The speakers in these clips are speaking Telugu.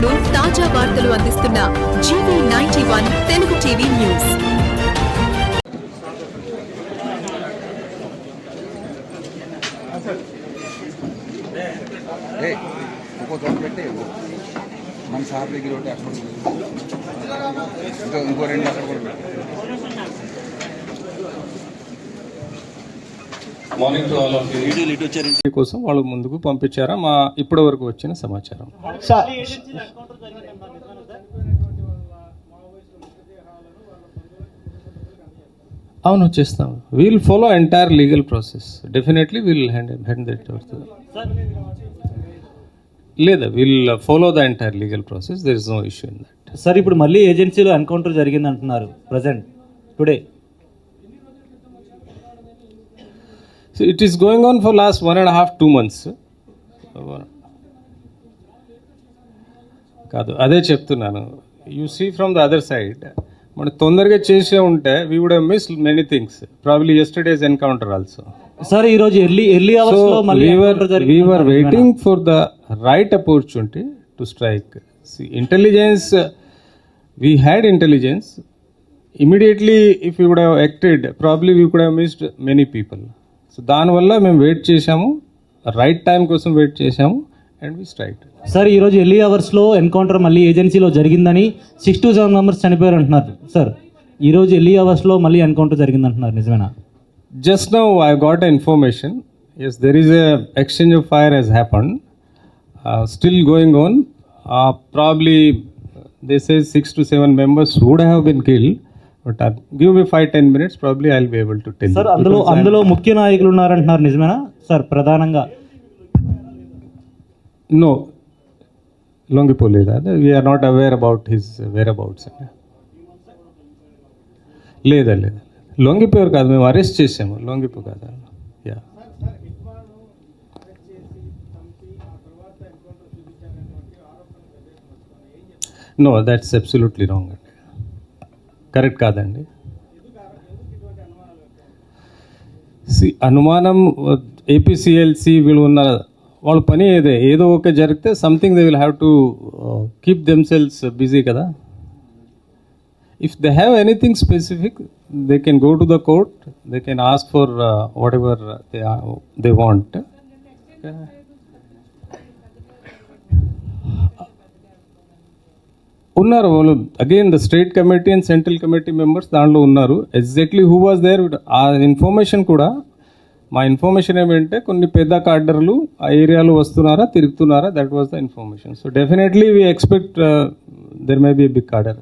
ఎప్పటికప్పుడు తాజా వార్తలు అందిస్తున్న GV ninety one Telugu TV news. మన సార్ దగ్గర ఒకటి అక్కడ ఇంకో ఇంకో రెండు అక్కడ కూడా పెట్టు. Morning to all of you కోసం వాళ్ళు ముందుకు పంపించారా? మా ఇప్పటి వరకు వచ్చిన సమాచారం. అవును చేస్తాం. We'll follow entire legal process definitely will hand hand that లేదా will follow the entire legal process there is no issue in that sir ఇప్పుడు మళ్ళీ ఏజెన్సీలో ఎన్కౌంటర్ జరిగింది అంటున్నారు present today so it is going on for last one and half two months కాదు అదే చెప్తున్నాను you see from the other side మనం తొందరగా చేసే ఉంటే we would miss many things probably yesterday's encounter also sir ఈ రోజు ఎర్లీ ఎర్లీ అవర్స్లో మళ్ళీ encounter జరిగింది we were అంటున్నారు. waiting for the right opportunity to strike. See, intelligence, uh, we had intelligence. Immediately, if we would have acted, probably we so దానివల్ల మేము వెయిట్ చేశాము. రైట్ టైం కోసం వెయిట్ చేశాము. అండ్ వి స్ట్రైక్ సార్ ఈ రోజు ఎర్లీ అవర్స్లో ఎన్కౌంటర్ మళ్ళీ ఏజెన్సీలో జరిగిందని సిక్స్ టు సెవెన్ మెంబర్స్ చనిపోయారు అంటున్నారు సార్ ఈ రోజు ఎర్లీ అవర్స్లో మళ్ళీ ఎన్కౌంటర్ జరిగింది అంటున్నారు నిజమేనా just now I got information as there is a exchange of fire has happen still going on probably they say six to seven members would have been kill give me five ten minutes probably I be able to tell sir అందులో అందులో ముఖ్య నాయకులు ఉన్నారంటున్నారు నిజమేనా? సార్ ప్రధానంగా. నో లొంగిపోలేదు అదే we're not aware about his whereabouts లేదా లేదా. లొంగిపోయారు కాదు మేము అరెస్ట్ చేసాము లొంగిపో కాదు. Yeah no that's absolutely wrong అండి కరెక్ట్ కాదండి. అనుమానం ఏపీసీఎల్సి వీళ్ళు ఉన్న వాళ్ళ పని ఏదే? ఏదో ఒక జరిగితే something they will have to keep them cells busy కదా? If they have anything specific they can go to the court they can ask for whatever they they want ఉన్నారు. వాళ్ళు again the state committee and central committee members దాంట్లో ఉన్నారు. ఎగ్జాక్ట్లీ హూ వాజ్ దేర్ ఆ ఇన్ఫర్మేషన్ కూడా మా ఇన్ఫర్మేషన్ ఏమంటే కొన్ని పెద్ద కార్డర్లు ఆ ఏరియాలో వస్తున్నారా తిరుగుతున్నారా that was the information so definitely we expect there may be big cadre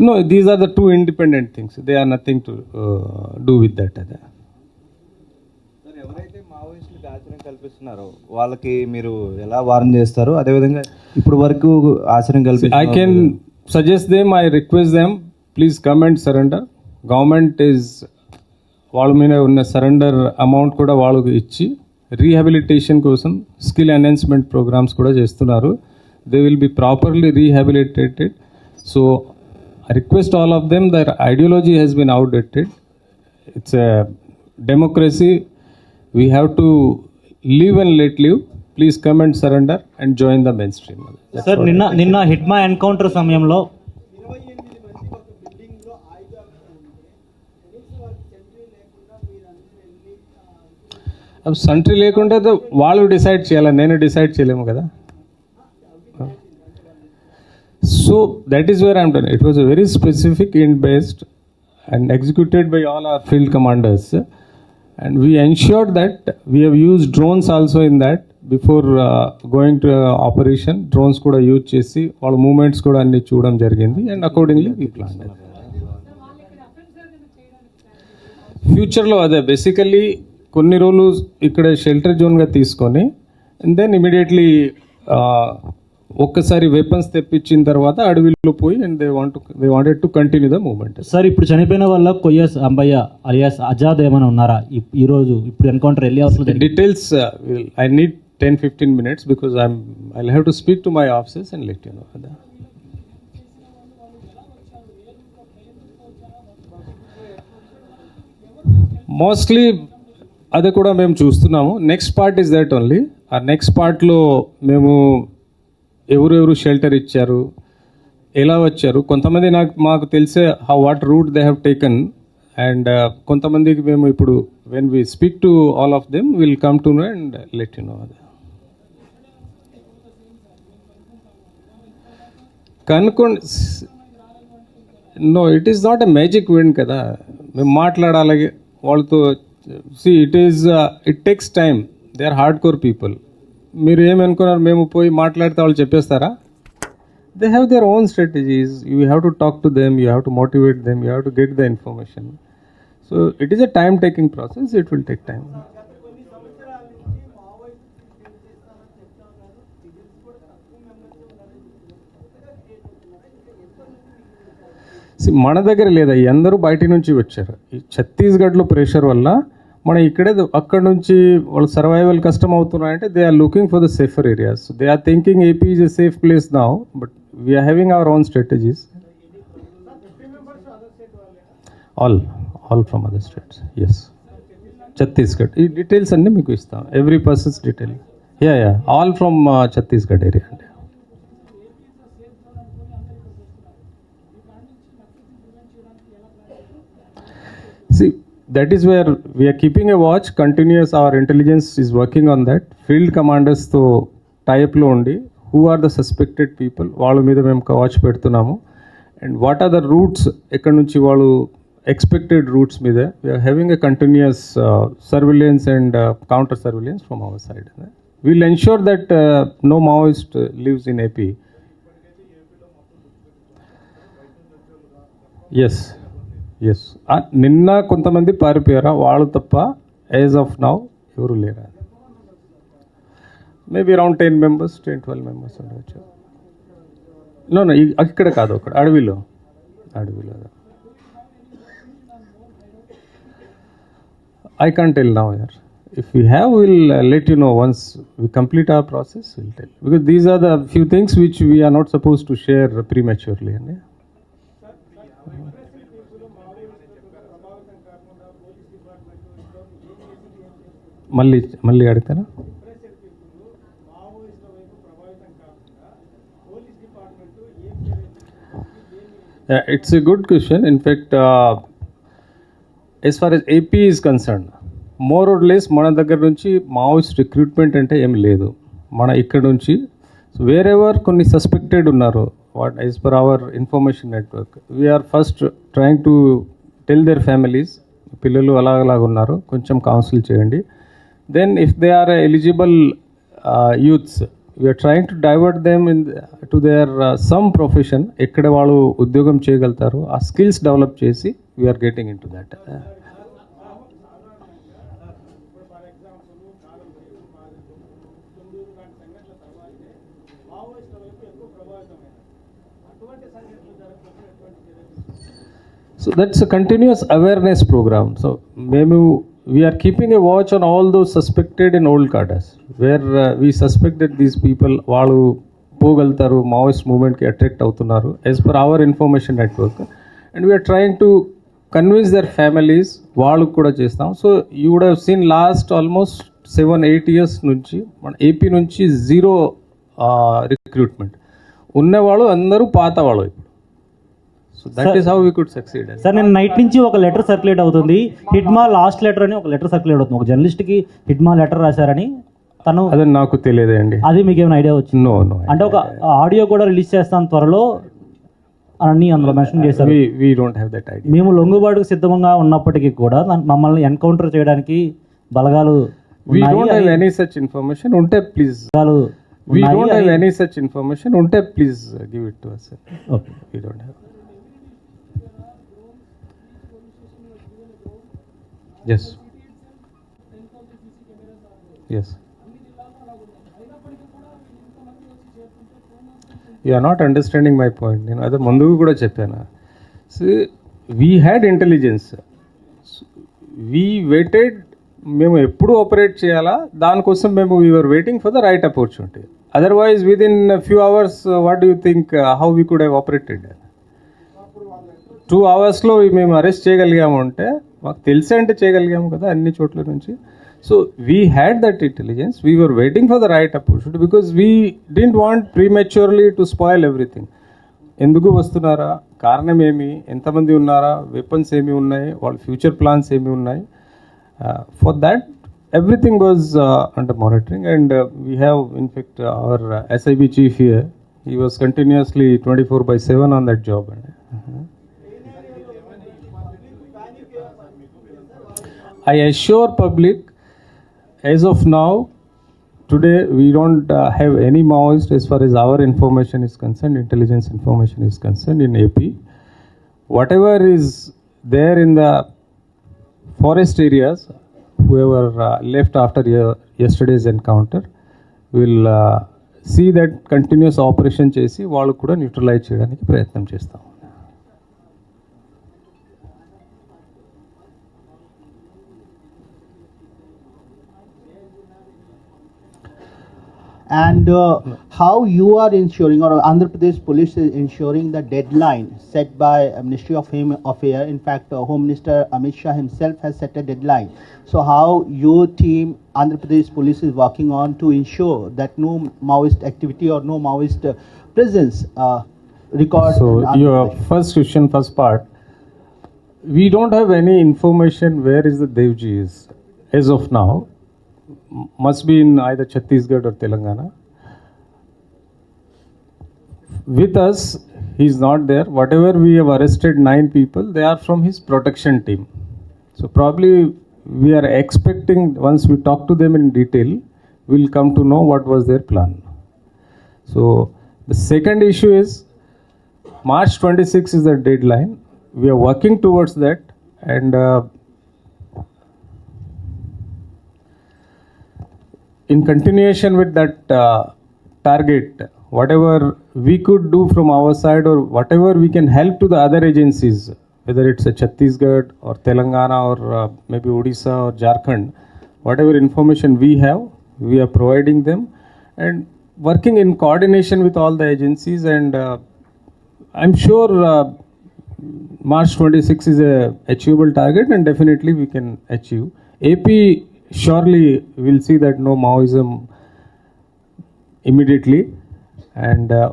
No, these are the two independent things. They are nothing to uh, do with that. అదే ఆశ్రయం కల్పిస్తున్నారో. వాళ్ళకి మీరు ఎలా వార్న్ చేస్తారు అదేవిధంగా ఇప్పుడు వరకు ఆశ్రయం కల్పిస్తున్నారు can suggest them, I request them, please come and surrender. Government is వాళ్ళ మీద ఉన్న సరెండర్ అమౌంట్ కూడా వాళ్ళకి ఇచ్చి రీహాబిలిటేషన్ కోసం స్కిల్ ఎన్హాన్స్మెంట్ ప్రోగ్రామ్స్ కూడా చేస్తున్నారు. They will be properly rehabilitated so I request all of them their ideology has been outdated it's a democracy we have to live and let live please come and surrender and join the main stream sir నిన్న నిన్న హిట్మా ఎన్కౌంటర్ సమయంలో సంట్రీ లేకుంటే తో వాళ్ళు డిసైడ్ చేయాలి నేను డిసైడ్ చేయలేము కదా so that is where I'm done it was very specific in based and executed by all our field commanders and we ensured that we have use drones also in that before going to operation drones కూడా యూజ్ చేసి వాళ్ళ మూమెంట్స్ కూడా అన్ని చూడడం జరిగింది. అండ్ అకార్డింగ్లీ వీ ప్లాన్ ఫ్యూచర్లో అదే బేసికల్లీ కొన్ని రోజులు ఇక్కడ షెల్టర్ జోన్గా తీసుకొని అండ్ దెన్ ఇమీడియట్లీ ఒక్కసారి వెపన్స్ తెప్పించిన తర్వాత అడవిలో పోయి and they want they wanted to continue the movement sir ఇప్పుడు చనిపోయిన వాళ్ళ కొయ్యస్ అంబయ్య అలియాస్ అజాద్ ఏమైనా ఉన్నారా? ఈ- రోజు ఇప్పుడు ఎన్కౌంటర్లో జరిగింది details I need ten fifteen minutes because I'm I have to speak to my offices and let you know కదా మోస్ట్లీ అది కూడా మేము చూస్తున్నాము. Next part is that only ఆ నెక్స్ట్ పార్ట్లో మేము ఎవరెవరు షెల్టర్ ఇచ్చారు ఎలా వచ్చారు? కొంతమంది నాకు మాకు తెలిసే how what route they have taken and కొంతమందికి మేము ఇప్పుడు when we speak to all of them will come to know and let you know అది కనుక్కోండి no it is not a magic wand కదా. మేము మాట్లాడాలి వాళ్ళతో see it is it takes time they are hard core people మీరు ఏమనుకున్నారు మేము పోయి మాట్లాడితే వాళ్ళు చెప్పేస్తారా? They have their own strategies you have to talk to them you have to motivate them you have to get the information so it is a time taking process it will take time మన దగ్గర లేదా అందరూ బయట నుంచి వచ్చారు. ఈ ఛత్తీస్గఢ్లో ప్రెషర్ వల్ల మనం ఇక్కడే అక్కడ నుంచి వాళ్ళు సర్వైవల్ కష్టం అవుతున్నాయంటే they are looking for the safer areas they are thinking AP is a safe place now but we're having our own strategies all all from other states as Chhattisgarh ఈ డీటెయిల్స్ అన్నీ మీకు ఇస్తాం every person's detail yeah yeah all from Chhattisgarh area అండి. See, that is where we're keeping keeping watch continuous our intelligence is working on that field కమాండర్స్తో తో టైప్లో ఉండి who are the suspected people వాళ్ళ మీద మేము వాచ్ పెడుతున్నాము. And what are the routes ఎక్కడి నుంచి వాళ్ళు ఎక్స్పెక్టెడ్ రూట్స్ మీద? We're having a continuous surveillance and counter surveillance from our side we'll ensure that no Maoist lives in AP yes yes నిన్న కొంతమంది పారిపోయారా? వాళ్ళు తప్ప యాజ్ ఆఫ్ నౌ ఎవరు లేరా? Maybe around ten members ten twelve members ఉండవచ్చు నో నో అక్కడ కాదు అక్కడ అడవిలో. అడవిలో I can't tell now yeah if you have will let you know once we complete our process will tell because these are the few things which we're not suppose to share prematurely అండి మళ్ళీ మళ్ళీ అడుగుతారా? It's a good question in fact as far as AP is concern more or less మన దగ్గర నుంచి మావోయిస్ట్ రిక్రూట్మెంట్ అంటే ఏం లేదు. మన ఇక్కడ నుంచి వేరెవర్ కొన్ని సస్పెక్టెడ్ ఉన్నారు what as per our information network we're first trying to tell their families పిల్లలు అలాగలాగా ఉన్నారు కొంచెం కౌన్సిల్ చేయండి. Then if they are eligible youths we're trying to divert them in to their some profession ఎక్కడ వాళ్ళు ఉద్యోగం చేయగలుగుతారు ఆ స్కిల్స్ డెవలప్ చేసి we're getting in to that so that's continuous awareness program so మేము we're keeping watch watch on all those suspected old old where where we suspected these people వాళ్ళు పోగలుగుతారు మావోయిస్ట్ మూవ్మెంట్కి అట్రాక్ట్ అవుతున్నారు as per our information network and we're trying to convince their families వాళ్ళకు కూడా చేస్తాం. So you would have seen last almost seven eight years నుంచి మన ఏపీ నుంచి జీరో రిక్రూట్మెంట్ uh, ఉన్నవాళ్ళు అందరూ పాత వాళ్ళు. ఇప్పుడు so that is how we could succeed sir నేను నైట్ నుంచి ఒక లెటర్ సర్క్యులేట్ అవుతుంది. హిడ్మా లాస్ట్ లెటర్ అని ఒక లెటర్ సర్క్యులేట్ అవుతుంది. ఒక జర్నలిస్ట్కి హిడ్మా లెటర్ రాశారని తను అదే నాకు తెలియదే అండి. అది మీకు ఏమైనా ఐడియా వచ్చింది నో నో అంటే ఒక ఆడియో కూడా రిలీజ్ చేస్తాను త్వరలో అని అందులో మెన్షన్ చేశారు. We don't have that idea మేము లొంగుబాటుకు సిద్ధంగా ఉన్నప్పటికీ కూడా మమ్మల్ని ఎన్కౌంటర్ చేయడానికి బలగాలు వీ ఉన్నాయి. డోంట్ హ్యావ్ అవి ఎనీ సచ్ ఇన్ఫర్మేషన్ ఉంటే ప్లీజ్ బలగాలు we. Don't have any such information ఉంటే please give it to okay. We don't have yes yes you are not understanding my point నేను అదే ముందుకు కూడా చెప్పాను. So we had intelligence we waited మేము ఎప్పుడు ఆపరేట్ చేయాలా? దానికోసం మేము we're waiting for the right opportunity otherwise with in few hours what you think how we could have operated two అవర్స్లో మేము అరెస్ట్ చేయగలిగాము అంటే మాకు తెలిసే అంటే చేయగలిగాము కదా అన్ని చోట్ల నుంచి. So we had that intelligence we were waiting for the right opportunity because we didn't want prematurely to spoil everything ఎందుకు వస్తున్నారా? కారణం ఏమి? ఎంతమంది ఉన్నారా? వెపన్స్ ఏమి ఉన్నాయి? వాళ్ళ ఫ్యూచర్ ప్లాన్స్ ఏమి ఉన్నాయి? For that everything was under monitoring and we have in fact our SIB chief here he was continuously twenty four by seven on that job అండి I assure public, as of now, today we don't uh, have any Maoist as far as our information is concerned, intelligence information is concerned in AP. Whatever is there in the forest areas, whoever uh, left after ye- yesterday's encounter will uh, see that continuous operation చేసి వాళ్ళు కూడా న్యూట్రలైజ్ చేయడానికి ప్రయత్నం చేస్తాం and uh, how you are ensuring or Andhra Pradesh police is ensuring the deadline set by uh, Ministry of Home Affairs. In fact, uh, Home Minister Amit Shah himself has set a deadline. So how your team, Andhra Pradesh police is working on to ensure that no Maoist activity or no Maoist uh, presence uh, record. So your first question, first part, we don't have any information where is the Devji is as of now. Must be in either Chhattisgarh or Telangana. With us, he's not there. Whatever we have arrested nine people, they are from his protection team. So probably we are expecting once we talk to them in detail, we'll come to know what was their plan. So the second issue is March 26 is the deadline. We are working towards that, and uh, in continuation with that uh, target, whatever we could do from our side, or whatever we can help to the other agencies, whether it's a Chhattisgarh or Telangana or uh, maybe Odisha or Jharkhand, whatever information we have, we are providing them, and working in coordination with all the agencies and. Uh, I'm sure uh, March 26 is a achievable target and definitely we can achieve. AP surely we will see that no Maoism immediately and uh,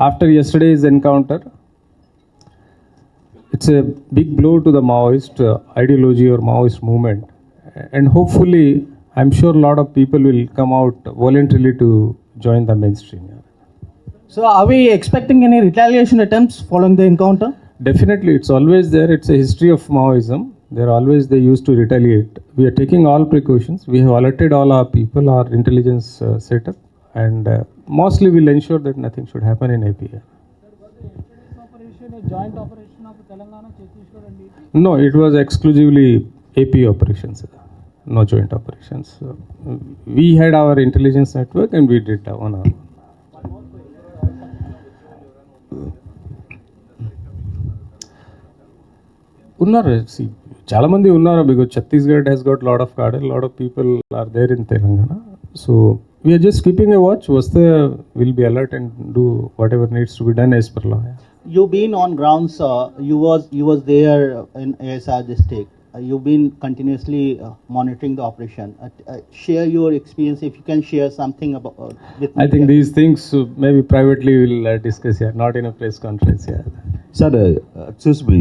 after yesterday's encounter it's a big blow to the Maoist uh, ideology or Maoist movement and hopefully I'm sure a lot of people will come out voluntarily to join the mainstream. So, are we expecting any retaliation attempts following the encounter? Definitely, it's always there. It's a history of Maoism. They're always they used to retaliate. We are taking all precautions. We have alerted all our people, our intelligence uh, setup, and uh, mostly we'll ensure that nothing should happen in APA. No, it was exclusively AP operations. No joint operations. So, we had our intelligence network, and we did that on our. own. ఉన్నారు see, చాలా మంది ఉన్నారు because Chhattisgarh he's got lot of card lot of people are there in Telangana so we're just keeping a watch వస్తే will be alert and do whatever needs to be done as per law You've been on ground, sir. You was you was there in ASR district. Uh, you've been continuously uh, monitoring the operation. Uh, uh, share your experience if you can share something about uh, with me. I think here. These things maybe privately will discuss yeah not in a press conference yeah Sir, uh, excuse me.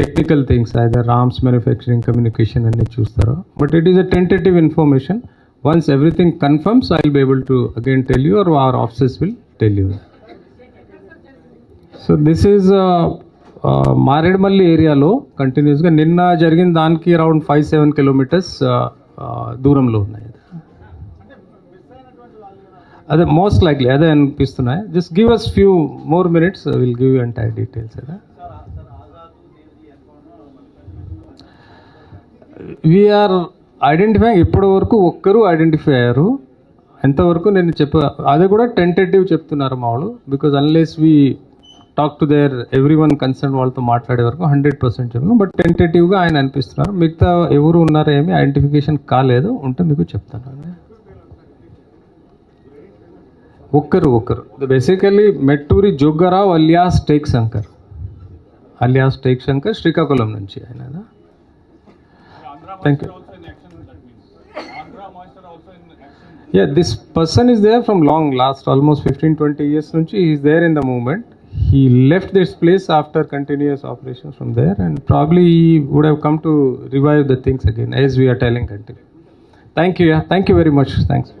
Technical things either arms manufacturing communication అన్ని చూస్తారు. But it is a tentative information once everything confirms I will be able to again tell you or our offices will tell you so this is Maredumilli ఏరియాలో కంటిన్యూస్గా నిన్న జరిగిన దానికి అరౌండ్ ఫైవ్ సెవెన్ కిలోమీటర్స్ దూరంలో ఉన్నాయి. అదే మోస్ట్ లైక్లీ అదే అనిపిస్తున్నాయి. Just give us few more minutes will give you entire details అదే. వీఆర్ ఐడెంటిఫై ఇప్పటి వరకు ఒక్కరు ఐడెంటిఫై అయ్యారు. ఎంతవరకు నేను చెప్ప అది కూడా టెంటేటివ్ చెప్తున్నారు మా వాళ్ళు. Because unless we talk to their every one concern వాళ్ళతో మాట్లాడే వరకు హండ్రెడ్ పర్సెంట్ చెప్పను. బట్ టెంటేటివ్గా ఆయన అనిపిస్తున్నారు. మిగతా ఎవరు ఉన్నారో ఏమి ఐడెంటిఫికేషన్ కాలేదు. ఉంటే మీకు చెప్తాను. ఒక్కరు ఒక్కరు. Basically Metturi Joggarao alias take Shankar alias take Shankar Srikakulam నుంచి ఆయన. Thank you. Yeah, this person is there from long, last almost 15, 20 years. He is there in the movement. He left this place after continuous operations from there, and probably he would have come to revive the things again, as we are telling. Continue. Thank you. Yeah, thank you very much. Thanks.